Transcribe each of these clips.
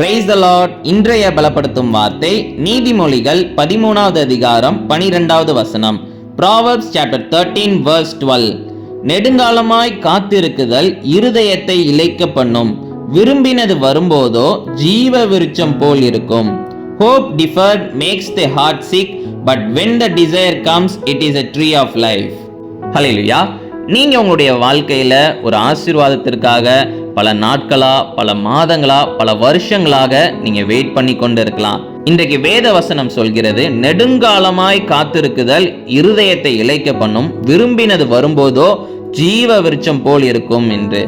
Praise the Lord இன்றைய பலப்படுத்தும் வார்த்தை நீதிமொழிகள் பதிமூணாவது அதிகாரம் பனிரெண்டாவது வசனம். Proverbs chapter thirteen verse twelve நெடுங்காலமாய் காத்திருக்குதல் இருதயத்தை இழைக்க பண்ணும் விரும்பினது வரும்போதோ ஜீவ விருட்சம் போல் இருக்கும். Hope deferred makes the heart sick but when the desire comes it is a tree of life hallelujah நீங்கள் உங்களுடைய வாழ்க்கையில் ஒரு ஆசீர்வாதத்திற்காக பல நாட்களாக பல மாதங்களாக பல வருஷங்களாக நீங்கள் வெயிட் பண்ணி கொண்டு இருக்கலாம் இன்றைக்கு வேத வசனம் சொல்கிறது நெடுங்காலமாய் காத்திருக்குதல் இருதயத்தை இழைக்க பண்ணும். விரும்பினது வரும்போதோ ஜீவ விருட்சம் போல் இருக்கும் என்று.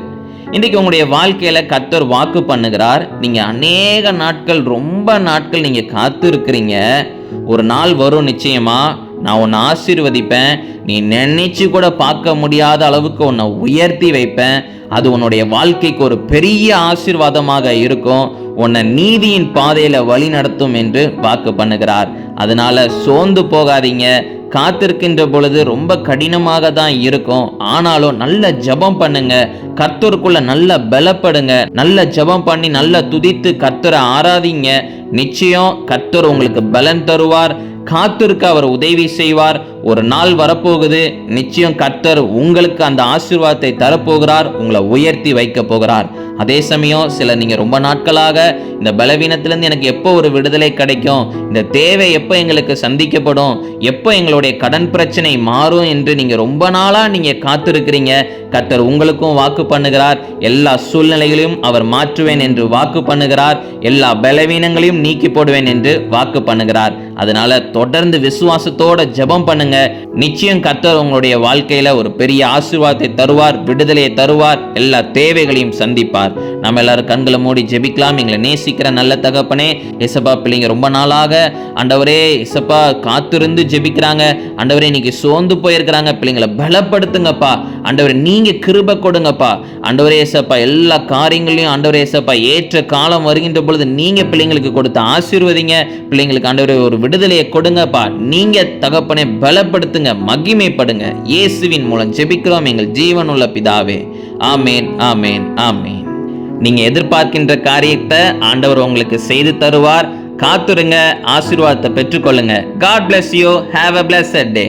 இன்றைக்கு உங்களுடைய வாழ்க்கையில் கத்தர் வாக்கு பண்ணுகிறார். நீங்கள் அநேக நாட்கள் ரொம்ப நாட்கள் நீங்கள் காத்திருக்கிறீங்க. ஒரு நாள் வரும் நிச்சயமாக நான் உன்னை ஆசீர்வதிப்பேன். நீ நினைச்சு கூட பார்க்க முடியாத அளவுக்கு உன்னை உயர்த்தி வைப்பேன். அது உன்னுடைய வாழ்க்கைக்கு ஒரு பெரிய ஆசீர்வாதமாக இருக்கும். உன்னை நீதியின் பாதையில் வழி நடத்தும் என்று வாக்கு பண்ணுகிறார். அதனால சோர்ந்து போகாதீங்க. காத்திருக்கின்ற பொழுது ரொம்ப கடினமாக தான் இருக்கும். ஆனாலும் நல்ல ஜெபம் பண்ணுங்க. கர்த்தருக்குள்ள நல்ல பலப்படுங்க. நல்ல ஜெபம் பண்ணி நல்ல துதித்து கர்த்தரை ஆராதிங்க. நிச்சயம் கர்த்தர் உங்களுக்கு பலன் தருவார். காத்திருக்க அவர் உதவி செய்வார். ஒரு நாள் வரப்போகுது. நிச்சயம் கர்த்தர் உங்களுக்கு அந்த ஆசீர்வாதத்தை தரப்போகிறார். உங்களை உயர்த்தி வைக்க போகிறார். அதே சமயம் சில நீங்கள் ரொம்ப நாட்களாக இந்த பலவீனத்திலேருந்து எனக்கு எப்போ ஒரு விடுதலை கிடைக்கும்? இந்த தேவை எப்போ எங்களுக்கு சந்திக்கப்படும்? எப்போ எங்களுடைய கடன் பிரச்சனை மாறும் என்று நீங்கள் ரொம்ப நாளாக நீங்கள் காத்திருக்கிறீங்க. கத்தர் உங்களுக்கும் வாக்கு பண்ணுகிறார். எல்லா சூழ்நிலைகளையும் அவர் மாற்றுவேன் என்று வாக்கு பண்ணுகிறார். எல்லா பலவீனங்களையும் நீக்கி போடுவேன் என்று வாக்கு பண்ணுகிறார். அதனால தொடர்ந்து விசுவாசத்தோட ஜெபம் பண்ணுங்க. நிச்சயம் கர்த்தர் உங்களுடைய வாழ்க்கையில ஒரு பெரிய ஆசீர்வாதத்தை தருவார் விடுதலையை தருவார் எல்லா தேவைகளையும் சந்திப்பார். நம்ம எல்லாரும் கண்களை மூடி ஜெபிக்கலாம். எங்களை நேசிக்கிற நல்ல தகப்பனே எசப்பா பிள்ளைங்க ரொம்ப நாளாக ஆண்டவரே எசப்பா காத்திருந்து ஜெபிக்கிறாங்க. ஆண்டவரே இன்னைக்கு சோர்ந்து போயிருக்கிறாங்க. பிள்ளைங்களை பலப்படுத்துங்கப்பா. ஆண்டவரே நீங்க கிருப கொடுங்கப்பா. ஆண்டவரே ஏசப்பா எல்லா காரியங்களையும் ஆண்டவரே ஏசப்பா ஏற்ற காலம் வருகின்ற பொழுது நீங்க பிள்ளைங்களுக்கு கொடுத்த ஆசீர்வதிங்க. பிள்ளைங்களுக்கு ஆண்டவரே ஒரு விடுதலையை கொடுங்கப்பா. நீங்க தகப்பனை பலப்படுத்துங்க மகிமைப்படுங்க. இயேசுவின் மூலம் ஜெபிக்கிறோம். எங்கள் ஜீவனுள்ள பிதாவே. ஆமேன் ஆமேன் ஆமேன். நீங்க எதிர்பார்க்கின்ற காரியத்தை ஆண்டவர் உங்களுக்கு செய்து தருவார். காத்துருங்க ஆசீர்வாதத்தை பெற்றுக்கொள்ளுங்க. God bless you have a bless day